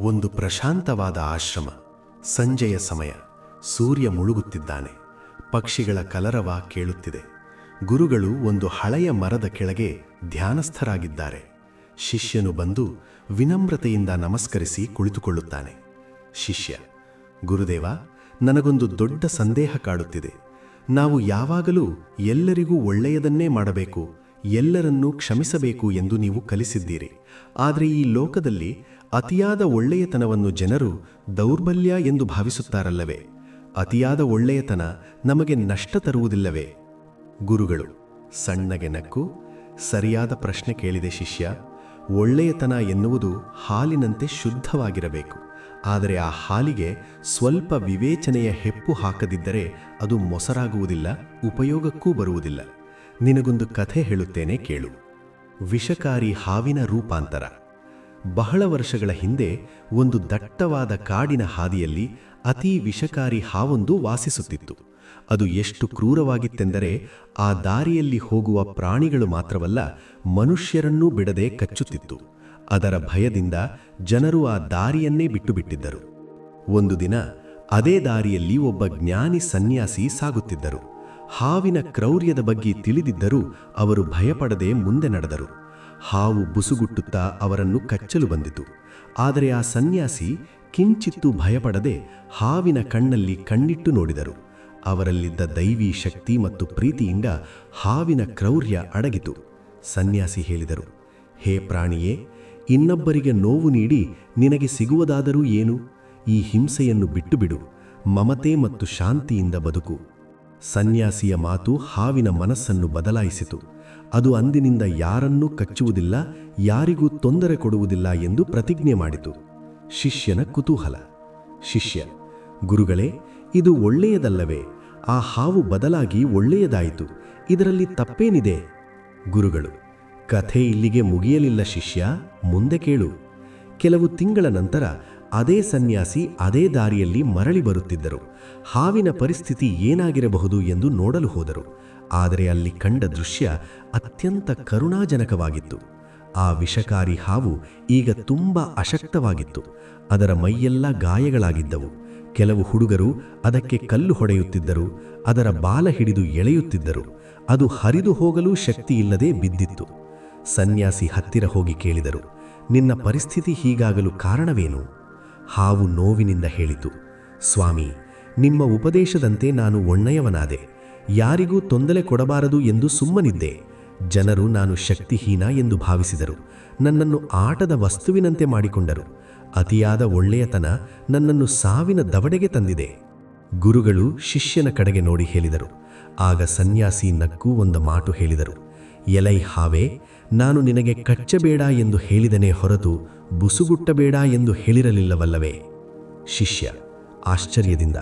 ಒಂದು ಪ್ರಶಾಂತವಾದ ಆಶ್ರಮ, ಸಂಜೆಯ ಸಮಯ, ಸೂರ್ಯ ಮುಳುಗುತ್ತಿದ್ದಾನೆ, ಪಕ್ಷಿಗಳ ಕಲರವ ಕೇಳುತ್ತಿದೆ, ಗುರುಗಳು ಒಂದು ಹಳೆಯ ಮರದ ಕೆಳಗೆ ಧ್ಯಾನಸ್ಥರಾಗಿದ್ದಾರೆ, ಶಿಷ್ಯನು ಬಂದು ವಿನಮ್ರತೆಯಿಂದ ನಮಸ್ಕರಿಸಿ ಕುಳಿತುಕೊಳ್ಳುತ್ತಾನೆ, ಶಿಷ್ಯ, ಗುರುದೇವ, ನನಗೊಂದು ದೊಡ್ಡ ಸಂದೇಹ ಕಾಡುತ್ತಿದೆ, ನಾವು ಯಾವಾಗಲೂ ಎಲ್ಲರಿಗೂ ಒಳ್ಳೆಯದನ್ನೇ ಮಾಡಬೇಕು ಎಲ್ಲರನ್ನೂ ಕ್ಷಮಿಸಬೇಕು ಎಂದು ನೀವು ಕಲಿಸಿದ್ದೀರಿ. ಆದರೆ ಈ ಲೋಕದಲ್ಲಿ ಅತಿಯಾದ ಒಳ್ಳೆಯತನವನ್ನು ಜನರು ದೌರ್ಬಲ್ಯ ಎಂದು ಭಾವಿಸುತ್ತಾರಲ್ಲವೇ? ಅತಿಯಾದ ಒಳ್ಳೆಯತನ ನಮಗೆ ನಷ್ಟ ತರುವುದಿಲ್ಲವೇ? ಗುರುಗಳು, ಸಣ್ಣಗೆ ನಕ್ಕು, ಸರಿಯಾದ ಪ್ರಶ್ನೆ ಕೇಳಿದೆ ಶಿಷ್ಯ. ಒಳ್ಳೆಯತನ ಎನ್ನುವುದು ಹಾಲಿನಂತೆ ಶುದ್ಧವಾಗಿರಬೇಕು. ಆದರೆ ಆ ಹಾಲಿಗೆ ಸ್ವಲ್ಪ ವಿವೇಚನೆಯ ಹೆಪ್ಪು ಹಾಕದಿದ್ದರೆ ಅದು ಮೊಸರಾಗುವುದಿಲ್ಲ, ಉಪಯೋಗಕ್ಕೂ ಬರುವುದಿಲ್ಲ. ನಿನಗೊಂದು ಕಥೆ ಹೇಳುತ್ತೇನೆ ಕೇಳು. ವಿಷಕಾರಿ ಹಾವಿನ ರೂಪಾಂತರ. ಬಹಳ ವರ್ಷಗಳ ಹಿಂದೆ ಒಂದು ದಟ್ಟವಾದ ಕಾಡಿನ ಹಾದಿಯಲ್ಲಿ ಅತಿ ವಿಷಕಾರಿ ಹಾವೊಂದು ವಾಸಿಸುತ್ತಿತ್ತು. ಅದು ಎಷ್ಟು ಕ್ರೂರವಾಗಿತ್ತೆಂದರೆ ಆ ದಾರಿಯಲ್ಲಿ ಹೋಗುವ ಪ್ರಾಣಿಗಳು ಮಾತ್ರವಲ್ಲ ಮನುಷ್ಯರನ್ನೂ ಬಿಡದೆ ಕಚ್ಚುತ್ತಿತ್ತು. ಅದರ ಭಯದಿಂದ ಜನರು ಆ ದಾರಿಯನ್ನೇ ಬಿಟ್ಟುಬಿಟ್ಟಿದ್ದರು. ಒಂದು ದಿನ ಅದೇ ದಾರಿಯಲ್ಲಿ ಒಬ್ಬ ಜ್ಞಾನಿ ಸನ್ಯಾಸಿ ಸಾಗುತ್ತಿದ್ದರು. ಹಾವಿನ ಕ್ರೌರ್ಯದ ಬಗ್ಗೆ ತಿಳಿದಿದ್ದರೂ ಅವರು ಭಯಪಡದೆ ಮುಂದೆ ನಡೆದರು. ಹಾವು ಬುಸುಗುಟ್ಟುತ್ತಾ ಅವರನ್ನು ಕಚ್ಚಲು ಬಂದಿತು. ಆದರೆ ಆ ಸನ್ಯಾಸಿ ಕಿಂಚಿತ್ತೂ ಭಯಪಡದೆ ಹಾವಿನ ಕಣ್ಣಲ್ಲಿ ಕಣ್ಣಿಟ್ಟು ನೋಡಿದರು. ಅವರಲ್ಲಿದ್ದ ದೈವಿ ಶಕ್ತಿ ಮತ್ತು ಪ್ರೀತಿಯಿಂದ ಹಾವಿನ ಕ್ರೌರ್ಯ ಅಡಗಿತು. ಸನ್ಯಾಸಿ ಹೇಳಿದರು, ಹೇ ಪ್ರಾಣಿಯೇ, ಇನ್ನೊಬ್ಬರಿಗೆ ನೋವು ನೀಡಿ ನಿನಗೆ ಸಿಗುವುದಾದರೂ ಏನು? ಈ ಹಿಂಸೆಯನ್ನು ಬಿಟ್ಟುಬಿಡು. ಮಮತೆ ಮತ್ತು ಶಾಂತಿಯಿಂದ ಬದುಕು. ಸನ್ಯಾಸಿಯ ಮಾತು ಹಾವಿನ ಮನಸ್ಸನ್ನು ಬದಲಾಯಿಸಿತು. ಅದು ಅಂದಿನಿಂದ ಯಾರನ್ನೂ ಕಚ್ಚುವುದಿಲ್ಲ, ಯಾರಿಗೂ ತೊಂದರೆ ಕೊಡುವುದಿಲ್ಲ ಎಂದು ಪ್ರತಿಜ್ಞೆ ಮಾಡಿತು. ಶಿಷ್ಯನ ಕುತೂಹಲ. ಶಿಷ್ಯ, ಗುರುಗಳೇ, ಇದು ಒಳ್ಳೆಯದಲ್ಲವೇ? ಆ ಹಾವು ಬದಲಾಗಿ ಒಳ್ಳೆಯದಾಯಿತು. ಇದರಲ್ಲಿ ತಪ್ಪೇನಿದೆ? ಗುರುಗಳು, ಕಥೆ ಇಲ್ಲಿಗೆ ಮುಗಿಯಲಿಲ್ಲ ಶಿಷ್ಯ, ಮುಂದೆ ಕೇಳು. ಕೆಲವು ತಿಂಗಳ ನಂತರ ಅದೇ ಸನ್ಯಾಸಿ ಅದೇ ದಾರಿಯಲ್ಲಿ ಮರಳಿ ಬರುತ್ತಿದ್ದರು. ಹಾವಿನ ಪರಿಸ್ಥಿತಿ ಏನಾಗಿರಬಹುದು ಎಂದು ನೋಡಲು ಹೋದರು. ಆದರೆ ಅಲ್ಲಿ ಕಂಡ ದೃಶ್ಯ ಅತ್ಯಂತ ಕರುಣಾಜನಕವಾಗಿತ್ತು. ಆ ವಿಷಕಾರಿ ಹಾವು ಈಗ ತುಂಬ ಅಶಕ್ತವಾಗಿತ್ತು. ಅದರ ಮೈಯೆಲ್ಲ ಗಾಯಗಳಾಗಿದ್ದವು. ಕೆಲವು ಹುಡುಗರು ಅದಕ್ಕೆ ಕಲ್ಲು ಹೊಡೆಯುತ್ತಿದ್ದರು. ಅದರ ಬಾಲ ಹಿಡಿದು ಎಳೆಯುತ್ತಿದ್ದರು. ಅದು ಹರಿದು ಹೋಗಲೂ ಶಕ್ತಿಯಿಲ್ಲದೆ ಬಿದ್ದಿತ್ತು. ಸನ್ಯಾಸಿ ಹತ್ತಿರ ಹೋಗಿ ಕೇಳಿದರು, ನಿನ್ನ ಪರಿಸ್ಥಿತಿ ಹೀಗಾಗಲು ಕಾರಣವೇನು? ಹಾವು ನೋವಿನಿಂದ ಹೇಳಿತು, ಸ್ವಾಮಿ, ನಿಮ್ಮ ಉಪದೇಶದಂತೆ ನಾನು ಒಣ್ಣಯವನಾದೆ. ಯಾರಿಗೂ ತೊಂದರೆ ಕೊಡಬಾರದು ಎಂದು ಸುಮ್ಮನಿದ್ದೆ. ಜನರು ನಾನು ಶಕ್ತಿಹೀನ ಎಂದು ಭಾವಿಸಿದರು. ನನ್ನನ್ನು ಆಟದ ವಸ್ತುವಿನಂತೆ ಮಾಡಿಕೊಂಡರು. ಅತಿಯಾದ ಒಳ್ಳೆಯತನ ನನ್ನನ್ನು ಸಾವಿನ ದವಡೆಗೆ ತಂದಿದೆ. ಗುರುಗಳು ಶಿಷ್ಯನ ಕಡೆಗೆ ನೋಡಿ ಹೇಳಿದರು. ಆಗ ಸನ್ಯಾಸಿ ನಕ್ಕೂ ಒಂದು ಮಾತು ಹೇಳಿದರು. ಎಲೈ ಹಾವೆ, ನಾನು ನಿನಗೆ ಕಚ್ಚಬೇಡ ಎಂದು ಹೇಳಿದನೆ ಹೊರತು ಬುಸುಗುಟ್ಟಬೇಡ ಎಂದು ಹೇಳಿರಲಿಲ್ಲವಲ್ಲವೇ? ಶಿಷ್ಯ, ಆಶ್ಚರ್ಯದಿಂದ,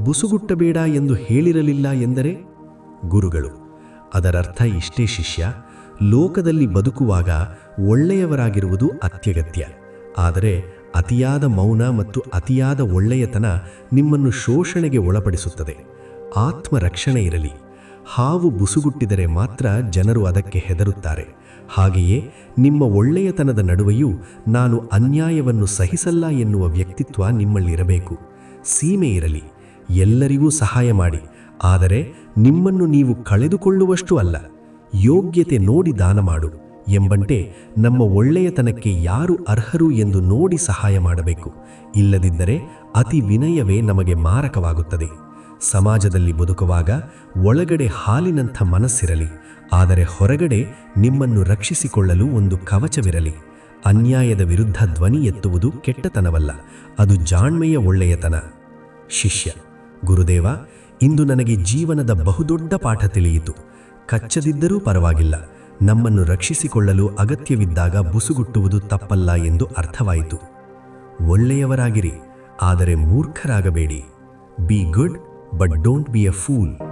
ಬುಸುಗುಟ್ಟಬೇಡ ಎಂದು ಹೇಳಿರಲಿಲ್ಲ ಎಂದರೆ? ಗುರುಗಳು, ಅದರರ್ಥ ಇಷ್ಟೇ ಶಿಷ್ಯ, ಲೋಕದಲ್ಲಿ ಬದುಕುವಾಗ ಒಳ್ಳೆಯವರಾಗಿರುವುದು ಅತ್ಯಗತ್ಯ. ಆದರೆ ಅತಿಯಾದ ಮೌನ ಮತ್ತು ಅತಿಯಾದ ಒಳ್ಳೆಯತನ ನಿಮ್ಮನ್ನು ಶೋಷಣೆಗೆ ಒಳಪಡಿಸುತ್ತದೆ. ಆತ್ಮರಕ್ಷಣೆ ಇರಲಿ. ಹಾವು ಬುಸುಗುಟ್ಟಿದರೆ ಮಾತ್ರ ಜನರು ಅದಕ್ಕೆ ಹೆದರುತ್ತಾರೆ. ಹಾಗೆಯೇ ನಿಮ್ಮ ಒಳ್ಳೆಯತನದ ನಡುವೆಯೂ ನಾನು ಅನ್ಯಾಯವನ್ನು ಸಹಿಸಲ್ಲ ಎನ್ನುವ ವ್ಯಕ್ತಿತ್ವ ನಿಮ್ಮಲ್ಲಿರಬೇಕು. ಸೀಮೆ ಇರಲಿ, ಎಲ್ಲರಿಗೂ ಸಹಾಯ ಮಾಡಿ, ಆದರೆ ನಿಮ್ಮನ್ನು ನೀವು ಕಳೆದುಕೊಳ್ಳುವಷ್ಟು ಅಲ್ಲ, ಯೋಗ್ಯತೆ ನೋಡಿ ದಾನ ಮಾಡು ಎಂಬಂತೆ ನಮ್ಮ ಒಳ್ಳೆಯತನಕ್ಕೆ ಯಾರು ಅರ್ಹರು ಎಂದು ನೋಡಿ ಸಹಾಯ ಮಾಡಬೇಕು. ಇಲ್ಲದಿದ್ದರೆ ಅತಿ ವಿನಯವೇ ನಮಗೆ ಮಾರಕವಾಗುತ್ತದೆ. ಸಮಾಜದಲ್ಲಿ ಬದುಕುವಾಗ ಒಳಗಡೆ ಹಾಲಿನಂಥ ಮನಸ್ಸಿರಲಿ, ಆದರೆ ಹೊರಗಡೆ ನಿಮ್ಮನ್ನು ರಕ್ಷಿಸಿಕೊಳ್ಳಲು ಒಂದು ಕವಚವಿರಲಿ. ಅನ್ಯಾಯದ ವಿರುದ್ಧ ಧ್ವನಿ ಎತ್ತುವುದು ಕೆಟ್ಟತನವಲ್ಲ, ಅದು ಜಾಣ್ಮೆಯ ಒಳ್ಳೆಯತನ. ಶಿಷ್ಯ, ಗುರುದೇವ, ಇಂದು ನನಗೆ ಜೀವನದ ಬಹುದೊಡ್ಡ ಪಾಠ ತಿಳಿಯಿತು. ಕಚ್ಚದಿದ್ದರೂ ಪರವಾಗಿಲ್ಲ, ನಮ್ಮನ್ನು ರಕ್ಷಿಸಿಕೊಳ್ಳಲು ಅಗತ್ಯವಿದ್ದಾಗ ಬುಸುಗುಟ್ಟುವುದು ತಪ್ಪಲ್ಲ ಎಂದು ಅರ್ಥವಾಯಿತು. ಒಳ್ಳೆಯವರಾಗಿರಿ, ಆದರೆ ಮೂರ್ಖರಾಗಬೇಡಿ. Be good. But don't be a fool.